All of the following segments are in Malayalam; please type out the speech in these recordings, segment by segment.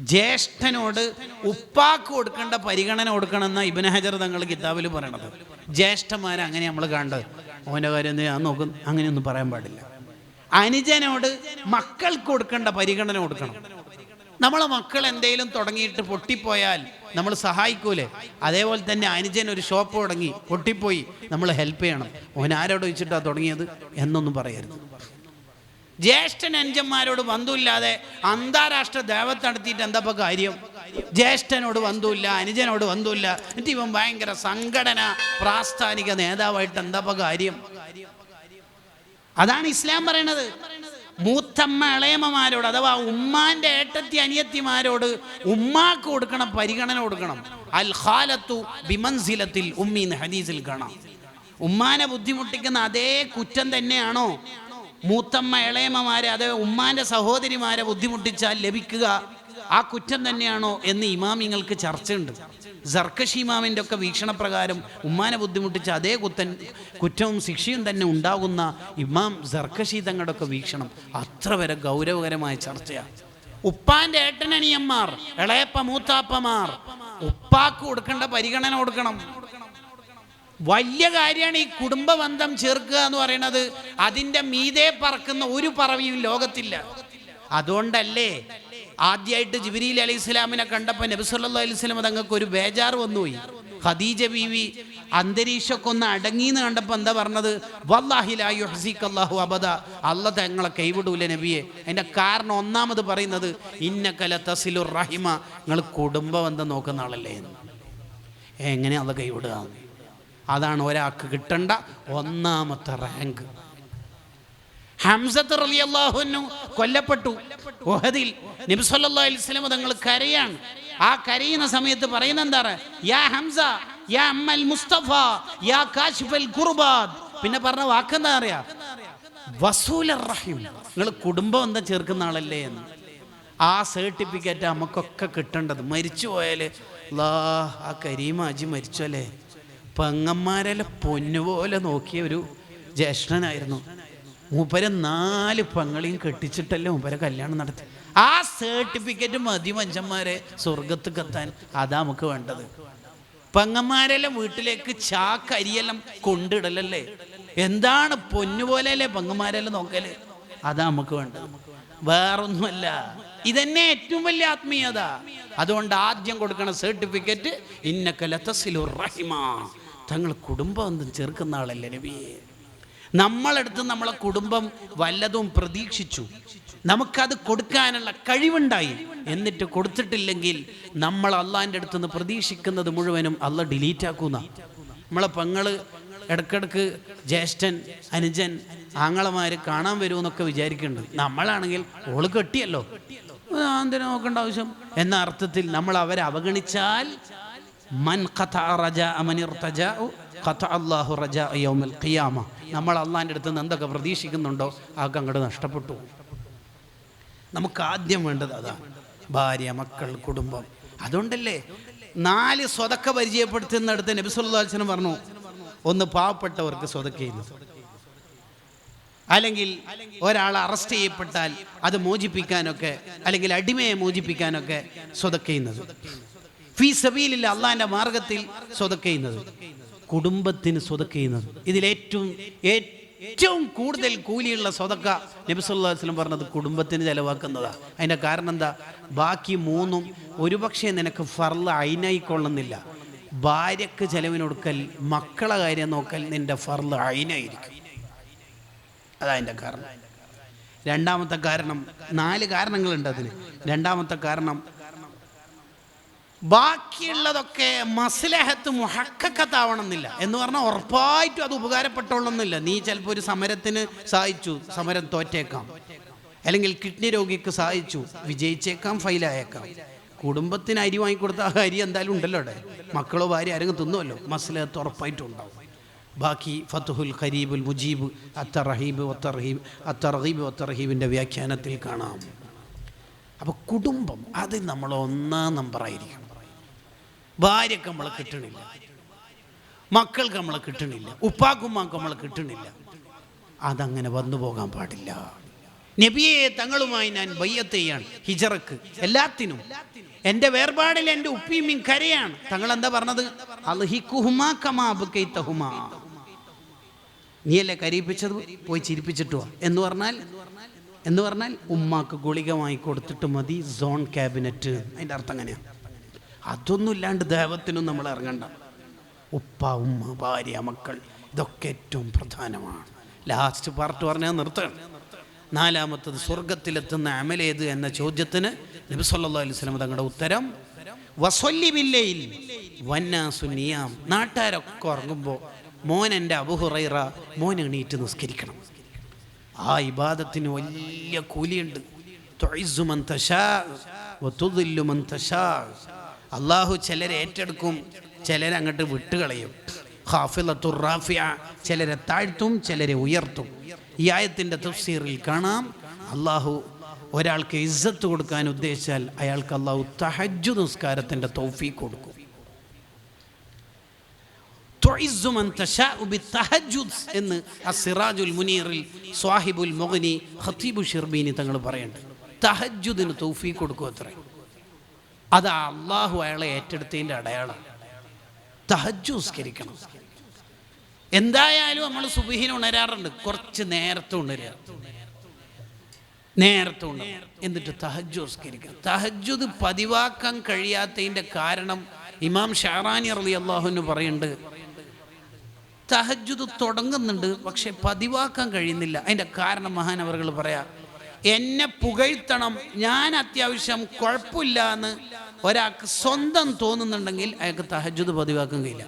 ജ്യേഷ്ഠനോട് ഉപ്പാക്ക് കൊടുക്കേണ്ട പരിഗണന കൊടുക്കണമെന്ന ഇബിന് ഹജർ തങ്ങൾ കിതാബിൽ പറയണത്. ജ്യേഷ്ഠന്മാരെ അങ്ങനെ നമ്മൾ കണ്ടത് ഓന്റെ കാര്യം ഞാൻ നോക്കും. അങ്ങനെയൊന്നും പറയാൻ പാടില്ല. അനുജനോട് മക്കൾക്ക് കൊടുക്കേണ്ട പരിഗണന കൊടുക്കണം. നമ്മളെ മക്കൾ എന്തെങ്കിലും തുടങ്ങിയിട്ട് പൊട്ടിപ്പോയാൽ നമ്മൾ സഹായിക്കൂലേ? അതേപോലെ തന്നെ അനുജൻ ഒരു ഷോപ്പ് തുടങ്ങി പൊട്ടിപ്പോയി നമ്മൾ ഹെൽപ്പ് ചെയ്യണം. ഓൻ ആരോട് വെച്ചിട്ടാണ് തുടങ്ങിയത്? എന്നൊന്നും പറയരുത്. ജ്യേഷ്ഠൻ അഞ്ചന്മാരോട് ബന്ധമില്ലാതെ അന്താരാഷ്ട്ര ദേവത്ത് നടത്തിയിട്ട് എന്താ ഇപ്പോൾ കാര്യം? ജ്യേഷ്ഠനോട് ബന്ധമില്ല അനുജനോട് ബന്ധമില്ല എന്നിട്ട് ഇവൻ ഭയങ്കര സംഘടന പ്രാസ്ഥാനിക നേതാവായിട്ട് എന്താ ഇപ്പോൾ കാര്യം? അതാണ് ഇസ്ലാം പറയണത്. മൂത്തമ്മ ഇളയമ്മമാരോട് അഥവാ ഉമ്മാന്റെ ഏട്ടത്തി അനിയത്തിമാരോട് ഉമ്മാക്ക് കൊടുക്കണം പരിഗണന കൊടുക്കണം. അൽ ഖാലത്തു ബിമൻസിലത്തിൽ ഉമ്മീൻ ഹദീസിൽ കാണാം. ഉമ്മാനെ ബുദ്ധിമുട്ടിക്കുന്ന അതേ കുറ്റം തന്നെയാണോ? മൂത്തമ്മ ഇളയമ്മമാരെ അതേ ഉമ്മാന്റെ സഹോദരിമാരെ ബുദ്ധിമുട്ടിച്ചാൽ ലഭിക്കുക. ആ കുറ്റം തന്നെയാണോ എന്ന് ഇമാമിങ്ങൾക്ക് ചർച്ചയുണ്ട്. സർക്കഷി ഇമാമിന്റെ ഒക്കെ വീക്ഷണപ്രകാരം ഉമ്മാനെ ബുദ്ധിമുട്ടിച്ച അതേ കുത്തൻ കുറ്റവും ശിക്ഷയും തന്നെ ഉണ്ടാകുന്ന ഇമാം സർക്കഷി തങ്ങളുടെ ഒക്കെ വീക്ഷണം അത്ര വരെ ഗൗരവകരമായ ചർച്ചയാണ് ഉപ്പാന്റെ ഏട്ടനണിയന്മാർ ഇളയപ്പ മൂത്താപ്പമാർ ഉപ്പാക്ക് കൊടുക്കേണ്ട പരിഗണന കൊടുക്കണം. വലിയ കാര്യമാണ് ഈ കുടുംബബന്ധം ചേർക്കുക എന്ന് പറയുന്നത്. അതിന്റെ മീതെ പറക്കുന്ന ഒരു പറവിയും ലോകത്തില്ല. അതുകൊണ്ടല്ലേ ആദ്യമായിട്ട് ജിബിരിയിൽ അലൈഹി ഇസ്ലാമിനെ കണ്ടപ്പോൾ നബിസല്ലാ അലൈഹി സ്വലാം തങ്ങൾക്ക് ഒരു ബേജാറ് വന്നുപോയി. ഖദീജ ബീവി അന്തരീക്ഷമൊക്കെ ഒന്ന് അടങ്ങിന്ന് കണ്ടപ്പോൾ എന്താ പറഞ്ഞത്? വല്ലാഹിലാഹു അബദ. അല്ല തങ്ങളെ കൈവിടൂല നബിയെ. അതിന്റെ കാരണം ഒന്നാമത് പറയുന്നത് ഇന്നക്കല തസിലുർ റഹിമ. നിങ്ങൾ കുടുംബ ബന്ധം നോക്കുന്ന ആളല്ലേ എങ്ങനെ അത് കൈവിടുക? അതാണ് ഒരാൾക്ക് കിട്ടേണ്ട ഒന്നാമത്തെ റാങ്ക് ഹംസത്ത് റലി അള്ളാഹുനു കൊല്ലപ്പെട്ടു. ഒഹദിൽ നബിസ്വല്ലാ അലിസ്ലം തങ്ങൾ കരയാണ്. ആ കരയുന്ന സമയത്ത് പറയുന്ന എന്താണ്? യാ ഹംസ യാ അമ്മൽ മുസ്തഫ യാ കാശിഫൽ കുർബാദ് പിന്നെ പറഞ്ഞ വാക്കെന്താ അറിയാ? വസൂല റഹീം. നിങ്ങൾ കുടുംബം എന്താ ചേർക്കുന്ന ആളല്ലേ എന്ന്. ആ സർട്ടിഫിക്കറ്റ് നമുക്കൊക്കെ കിട്ടേണ്ടത്. മരിച്ചു പോയാൽ ആ കരീമാജി മരിച്ചു അല്ലേ പെങ്ങന്മാരെല്ലാം പൊന്നുപോലെ നോക്കിയ ഒരു ജ്യേഷ്ഠനായിരുന്നു. മൂപ്പരെ നാല് പെങ്ങളെയും കെട്ടിച്ചിട്ടല്ലേ മൂപ്പരെ കല്യാണം നടത്തി. ആ സർട്ടിഫിക്കറ്റ് മതി മനുഷ്യന്മാരെ സ്വർഗത്ത് കത്താൻ അതാ നമുക്ക് വേണ്ടത്. പെങ്ങന്മാരെല്ലാം വീട്ടിലേക്ക് ചാക്കരിയെല്ലാം കൊണ്ടിടലല്ലേ? എന്താണ് പൊന്നുപോലെയല്ലേ പെങ്ങന്മാരെല്ലാം നോക്കൽ? അതാ നമുക്ക് വേണ്ടത്. വേറൊന്നുമല്ല. ഇതന്നെ ഏറ്റവും വലിയ ആത്മീയത. അതുകൊണ്ട് ആദ്യം കൊടുക്കണ സർട്ടിഫിക്കറ്റ് ഇന്നക്കല റഹിമ തങ്ങൾ കുടുംബം ഒന്നും ചേർക്കുന്ന ആളല്ലേ നബിയെ നമ്മളെടുത്ത് നമ്മളെ കുടുംബം വല്ലതും പ്രതീക്ഷിച്ചു. നമുക്കത് കൊടുക്കാനുള്ള കഴിവുണ്ടായി. എന്നിട്ട് കൊടുത്തിട്ടില്ലെങ്കിൽ നമ്മൾ അള്ളാന്റെ അടുത്ത് നിന്ന് പ്രതീക്ഷിക്കുന്നത് മുഴുവനും അല്ല ഡിലീറ്റ് ആക്കുന്ന. നമ്മളെ പെങ്ങൾ ഇടക്കിടക്ക് ജ്യേഷ്ഠൻ അനുജൻ ആങ്ങളമാര് കാണാൻ വരുമെന്നൊക്കെ വിചാരിക്കുന്നുണ്ട്. നമ്മളാണെങ്കിൽ ഓൾ കെട്ടിയല്ലോ. എന്തിനാ നോക്കേണ്ട ആവശ്യം? എന്ന അർത്ഥത്തിൽ നമ്മൾ അവരെ അവഗണിച്ചാൽ നമ്മൾ അള്ളാഹിന്റെ അടുത്ത് നിന്ന് എന്തൊക്കെ പ്രതീക്ഷിക്കുന്നുണ്ടോ അതൊക്കെ അങ്ങോട്ട് നഷ്ടപ്പെട്ടു. നമുക്ക് ആദ്യം വേണ്ടത് അതാണ് ഭാര്യ മക്കൾ കുടുംബം. അതുകൊണ്ടല്ലേ നാല് സ്വതക്ക പരിചയപ്പെടുത്തുന്നിടത്ത് നബിസുല്ലാസ്ലം പറഞ്ഞു ഒന്ന് പാവപ്പെട്ടവർക്ക് സ്വതക്ക ചെയ്യുന്നു. അല്ലെങ്കിൽ ഒരാൾ അറസ്റ്റ് ചെയ്യപ്പെട്ടാൽ അത് മോചിപ്പിക്കാനൊക്കെ അല്ലെങ്കിൽ അടിമയെ മോചിപ്പിക്കാനൊക്കെ സ്വതക്ക ചെയ്യുന്നത്. ഫീ സബീലില്ല അള്ളാഹിന്റെ മാർഗത്തിൽ സ്വതക്ക ചെയ്യുന്നത്. കുടുംബത്തിന് സ്വതക്ക ചെയ്യുന്നത്. ഇതിലേറ്റവും ഏറ്റവും കൂടുതൽ കൂലിയുള്ള സ്വതക്ക നബിസുല്ലാസ്ലം പറഞ്ഞത് കുടുംബത്തിന് ചെലവാക്കുന്നതാണ് അതിന്റെ കാരണം എന്താ? ബാക്കി മൂന്നും ഒരുപക്ഷെ നിനക്ക് ഫർൾ അയിനായിക്കൊള്ളുന്നില്ല. ഭാര്യക്ക് ചെലവിനൊടുക്കൽ മക്കളെ കാര്യം നോക്കൽ നിന്റെ ഫർൾ അയിനായിരിക്കും. അതതിന്റെ കാരണം. രണ്ടാമത്തെ കാരണം നാല് കാരണങ്ങളുണ്ട് അതിന്. രണ്ടാമത്തെ കാരണം ബാക്കിയുള്ളതൊക്കെ മസ്ലഹത്ത് മുഹക്കത്താവണമെന്നില്ല എന്ന് പറഞ്ഞാൽ ഉറപ്പായിട്ടും അത് ഉപകാരപ്പെട്ടോളണമെന്നില്ല. നീ ചിലപ്പോൾ ഒരു സമരത്തിന് സഹായിച്ചു സമരം തോറ്റേക്കാം. അല്ലെങ്കിൽ കിഡ്നി രോഗിക്ക് സഹായിച്ചു വിജയിച്ചേക്കാം ഫൈലായേക്കാം. കുടുംബത്തിന് അരി വാങ്ങിക്കൊടുത്ത ആ അരി എന്തായാലും ഉണ്ടല്ലോ അവിടെ. മക്കളോ ഭാര്യ ആരെങ്കിലും തിന്നുമല്ലോ മസ്ലഹത്ത് ഉറപ്പായിട്ടും ഉണ്ടാവും ബാക്കി ഫത്തുഹുൽ ഖരീബുൽ മുജീബ് അത്തറഹീബ് ഒത്തറഹീബ് അത്തറഹീബ് ഒത്തറഹീബിന്റെ വ്യാഖ്യാനത്തിൽ കാണാം. അപ്പോൾ കുടുംബം അത് നമ്മൾ ഒന്നാം നമ്പറായിരിക്കണം ഭാര്യക്ക് നമ്മളെ കിട്ടണില്ല. മക്കൾക്ക് നമ്മളെ കിട്ടണില്ല. ഉപ്പാക്കുമ്മാക്ക് നമ്മളെ കിട്ടണില്ല. അതങ്ങനെ വന്നു പോകാൻ പാടില്ല. നബിയെ തങ്ങളുമായി ഞാൻ ബയ്യത്തെയാണ് ഹിജറക്ക്. എല്ലാത്തിനും. എന്റെ വേർപാടിൽ എന്റെ ഉപ്പിയും കരയാണ്. തങ്ങൾ എന്താ പറഞ്ഞത് അൽഹിക്കുഹുമാ. നീയല്ലേ കരയിപ്പിച്ചത്? പോയി ചിരിപ്പിച്ചിട്ടുവാ എന്ന് പറഞ്ഞാൽ? എന്ന് പറഞ്ഞാൽ ഉമ്മാക്ക് ഗുളികമായി കൊടുത്തിട്ട് മതി സോൺ ക്യാബിനറ്റ്. അതിന്റെ അർത്ഥം എങ്ങനെയാണ് അതൊന്നും ഇല്ലാണ്ട് ദേവത്തിനും നമ്മൾ ഇറങ്ങണ്ട. ഉപ്പ ഉമ്മ ഭാര്യ മക്കൾ ഇതൊക്കെ ഏറ്റവും പ്രധാനമാണ്. ലാസ്റ്റ് പാർട്ട് പറഞ്ഞാൽ നിർത്തണം. നാലാമത്തത് സ്വർഗത്തിലെത്തുന്ന അമലേത് എന്ന ചോദ്യത്തിന് നബി സല്ലാ അലൈഹി വസല്ലം തങ്ങളുടെ ഉത്തരം വസല്ലി ബില്ലയിൽ വന്നാസു നിയാം. നാട്ടുകാരൊക്കെ ഉറങ്ങുമ്പോൾ മോൻ അബുഹുറൈറ മോൻ എണീറ്റ് നിസ്കരിക്കണം. ആ ഇബാദത്തിന് വലിയ കൂലിയുണ്ട്. തശാ തശാ അള്ളാഹു ചിലരെ ഏറ്റെടുക്കും ചിലരെ അങ്ങോട്ട് വിട്ടുകളയും. ഹാഫിലത്തുറാഫിയ ചിലരെ താഴ്ത്തും ചിലരെ ഉയർത്തും. ഈ ആയത്തിന്റെ തഫ്സീറിൽ കാണാം അള്ളാഹു ഒരാൾക്ക് ഇസ്സത്ത് കൊടുക്കാൻ ഉദ്ദേശിച്ചാൽ അയാൾക്ക് അള്ളാഹു തഹജ്ജു നിസ്കാരത്തിന്റെ തോഫി കൊടുക്കും. എന്ന് സിറാജുൽ മുനീറിൽ സ്വാഹിബുൽ മുഗ്നി ഹത്തീബു ഷിർബീനി തങ്ങൾ പറയുന്നുണ്ട് തഹജുദിന് തൗഫീഖ് കൊടുക്കും അത്രേ. അത് അള്ളാഹു അയാളെ ഏറ്റെടുത്തതിന്റെ അടയാളം. തഹജുസ്കരിക്കണം എന്തായാലും നമ്മൾ സുബിഹിന് ഉണരാറുണ്ട്. കുറച്ച് നേരത്തെ ഉണരുക. നേരത്തെ ഉണ്ട് എന്നിട്ട് തഹജുസ്കരിക്കണം തഹജുദ് പതിവാക്കാൻ കഴിയാത്തതിന്റെ കാരണം ഇമാം ഷാറാനി അറലി അള്ളാഹുവിന് പറയുന്നുണ്ട്. തഹജുദ് തുടങ്ങുന്നുണ്ട് പക്ഷെ പതിവാക്കാൻ കഴിയുന്നില്ല. അതിന്റെ കാരണം മഹാനവറുകൾ പറയാ എന്നെ പുകഴ്ത്തണം. ഞാൻ അത്യാവശ്യം കുഴപ്പമില്ല എന്ന് ഒരാൾക്ക് സ്വന്തം തോന്നുന്നുണ്ടെങ്കിൽ അയാൾക്ക് തഹജുദ് പതിവാക്കാൻ കഴിയില്ല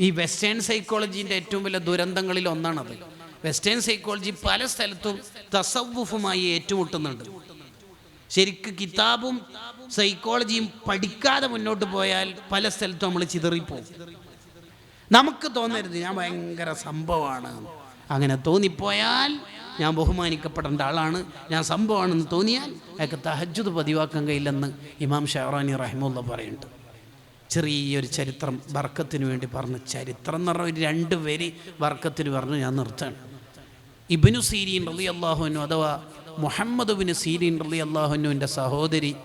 ഈ വെസ്റ്റേൺ സൈക്കോളജീന്റെ ഏറ്റവും വലിയ ദുരന്തങ്ങളിൽ ഒന്നാണത്. വെസ്റ്റേൺ സൈക്കോളജി പല സ്ഥലത്തും തസവുഫുമായി ഏറ്റുമുട്ടുന്നുണ്ട്. ശരിക്ക് കിതാബും സൈക്കോളജിയും പഠിക്കാതെ മുന്നോട്ട് പോയാൽ പല സ്ഥലത്തും നമ്മൾ ചിതറിപ്പോകും നമുക്ക് തോന്നരുത് ഞാൻ ഭയങ്കര സംഭവമാണ് അങ്ങനെ തോന്നിപ്പോയാൽ ഞാൻ ബഹുമാനിക്കപ്പെടേണ്ട ആളാണ്. ഞാൻ സംഭവമാണെന്ന് തോന്നിയാൽ അയാൾക്ക് തഹജ്ജുദ് പതിവാക്കാൻ കഴിയില്ലെന്ന് ഇമാം ഷെഹറാനി റഹിമുള്ള പറയുന്നുണ്ട്. ചെറിയൊരു ചരിത്രം വർക്കത്തിന് വേണ്ടി പറഞ്ഞു ചരിത്രം എന്ന് പറഞ്ഞ ഒരു രണ്ട് പേര് വർക്കത്തിന് പറഞ്ഞു ഞാൻ നിർത്താണ് ഇബിനു സീരീൻ റലി അള്ളാഹുനു അഥവാ മുഹമ്മദ് ബിൻ സീരീൻ റലി അള്ളാഹുനുവിന്റെ സഹോദരി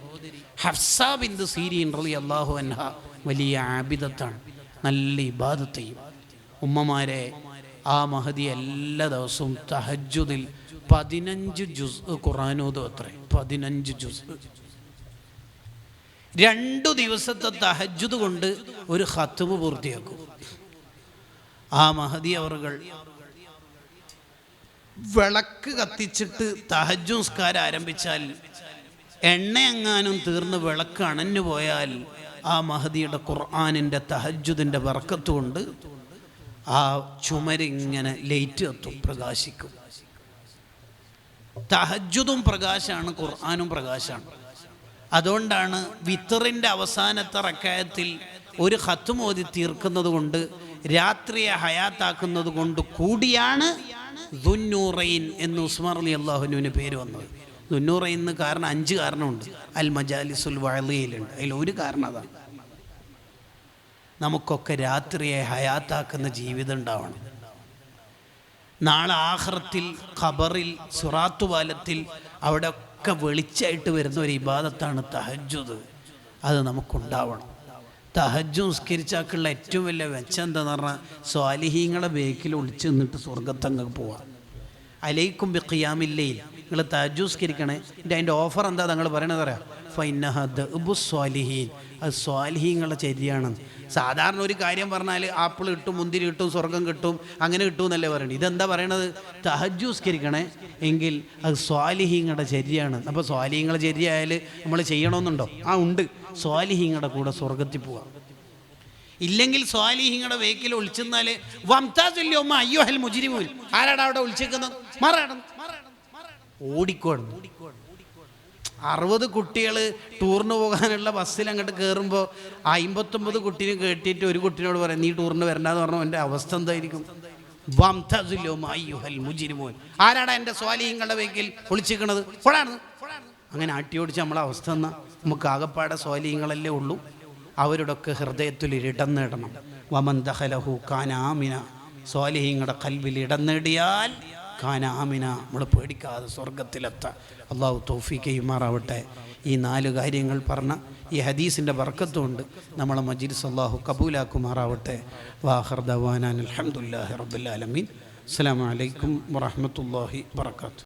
ഹഫ്സ ബിന്ദു സീരീൻ റലി അള്ളാഹു അൻഹ വലിയ ആബിദത്താണ്. നല്ല ഇബാദത്തെയും ഉമ്മമാരെ ആ മഹദി എല്ലാ ദിവസവും തഹജുദിൽ പതിനഞ്ച് ജുസ് ഖുറാനോദോ അത്രേ. പതിനഞ്ച് ജുസ്. രണ്ടു ദിവസത്തെ തഹജുദ് കൊണ്ട് ഒരു ഹത്തുമ് പൂർത്തിയാക്കും. ആ മഹതി അവർകൾ വിളക്ക് കത്തിച്ചിട്ട് തഹജുസ്കാരം ആരംഭിച്ചാൽ എണ്ണ എങ്ങാനും തീർന്ന് വിളക്ക് അണഞ്ഞു പോയാൽ ആ മഹദിയുടെ ഖുർആാനിന്റെ തഹജുദിന്റെ വർക്കത്ത് കൊണ്ട് ആ ചുമരിങ്ങനെ ലൈറ്റ് കത്തും പ്രകാശിക്കും. തഹജ്ജുദും പ്രകാശമാണ് ഖുർആാനും പ്രകാശമാണ് അതുകൊണ്ടാണ് വിത്തറിന്റെ അവസാനത്തെ റക്കായത്തിൽ ഒരു ഹത്ത് മോദി തീർക്കുന്നത് കൊണ്ട് രാത്രിയെ ഹയാത്താക്കുന്നത് കൊണ്ട് കൂടിയാണ് ദുന്നൂറൈൻ എന്ന് ഉസ്മാർ അലി അള്ളാഹുനുവിന് പേര് വന്നത്. ദുന്നൂറൈൻ കാരണം അഞ്ച് കാരണമുണ്ട്. അൽ മജാലിസുൽ വഴലിയിലുണ്ട് അതിൽ ഒരു കാരണം അതാണ്. നമുക്കൊക്കെ രാത്രിയെ ഹയാത്താക്കുന്ന ജീവിതം ഉണ്ടാവണം. നാളെ ആഹ്റത്തിൽ ഖബറിൽ സുറാത്തുപാലത്തിൽ അവിടെ ഒക്കെ വെളിച്ചായിട്ട് വരുന്ന ഒരു ഇബാദത്താണ് തഹജ്ജുദ്. അത് നമുക്കുണ്ടാവണം. തഹജ്ജു നിസ്കരിച്ചാക്കുള്ള ഏറ്റവും വലിയ മെച്ചം എന്താന്ന് പറഞ്ഞാൽ സ്വാലിഹീങ്ങളെ ബേക്കിൽ ഒളിച്ചു നിന്നിട്ട് സ്വർഗത്തങ്ങ് പോവാം. അലൈക്കും ബിക്കിയാമില്ലേ നിങ്ങൾ തഹജ്ജു നിസ്കരിക്കണേ. എന്റെ അതിന്റെ ഓഫർ എന്താ നിങ്ങൾ പറയണത് പറയാം സ്വാലിഹീങ്ങളുടെ ചര്യയാണ് സാധാരണ ഒരു കാര്യം പറഞ്ഞാൽ ആപ്പിൾ കിട്ടും മുന്തിരി കിട്ടും സ്വർഗം കിട്ടും അങ്ങനെ കിട്ടും എന്നല്ലേ പറയുന്നത് ഇതെന്താ പറയണത്? തഹജ്ജൂസ്കരിക്കണേ. എങ്കിൽ അത് സ്വാലിഹീങ്ങളുടെ ചര്യയാണ്. അപ്പോൾ സ്വാലിഹീങ്ങളുടെ ചര്യ നമ്മൾ ചെയ്യണമെന്നുണ്ടോ ആ ഉണ്ട്. സ്വാലിഹീങ്ങളുടെ കൂടെ സ്വർഗത്തിൽ പോവാം. ഇല്ലെങ്കിൽ സ്വാലിഹിങ്ങളുടെ വേക്കിൽ ഒളിച്ചെന്നാൽ വംതാസുല്യോ അയ്യോ ഹൽ മുജിരിമൂൽ. ആരാടാ അവിടെ ഒളിച്ചേക്കുന്നത്? മാറാടം. ഓടിക്കോടും അറുപത് കുട്ടികൾ ടൂറിന് പോകാനുള്ള ബസ്സിൽ അങ്ങോട്ട് കയറുമ്പോൾ അമ്പത്തൊമ്പത് കുട്ടീനെ കേട്ടിട്ട് ഒരു കുട്ടീനോട് പറയാം നീ ടൂറിന് വരണ്ടെന്ന് പറഞ്ഞാൽ എന്റെ അവസ്ഥ എന്തായിരിക്കും? ആരാടാ എന്റെ സ്വാലിഹിങ്ങളുടെ വേക്കിൽ ഒളിച്ചിരിക്കണത്? ഫോടാണ് അങ്ങനെ ആട്ടിയോടിച്ച് നമ്മളെ അവസ്ഥ എന്നാ? നമുക്ക് ആകപ്പാടെ സ്വാലിഹിങ്ങളല്ലേ ഉള്ളൂ. അവരുടെയൊക്കെ ഹൃദയത്തിൽ ഇടം നേടണം. വമൻ ദഹലഹു കാനാമിന. സ്വാലിഹിങ്ങളുടെ കൽവിൽ ഇടം നേടിയാൽ കാന ആമിന നമ്മൾ പേടിക്കാതെ സ്വർഗത്തിലെത്താം അള്ളാഹു തൗഫീക്ക് ചെയ്യുമാറാവട്ടെ. ഈ നാല് കാര്യങ്ങൾ പറഞ്ഞ ഈ ഹദീസിന്റെ വർക്കത്തുകൊണ്ട് നമ്മളെ മജീദ് അള്ളാഹു കബൂലാക്കുമാറാവട്ടെ. വാഹർ ദവാനാൻ അലഹമുല്ലാഹി റബ്ബുലാലമീൻ അസ്സാം വലൈക്കും വാഹമത്തല്ലാഹി വർക്കാത്തു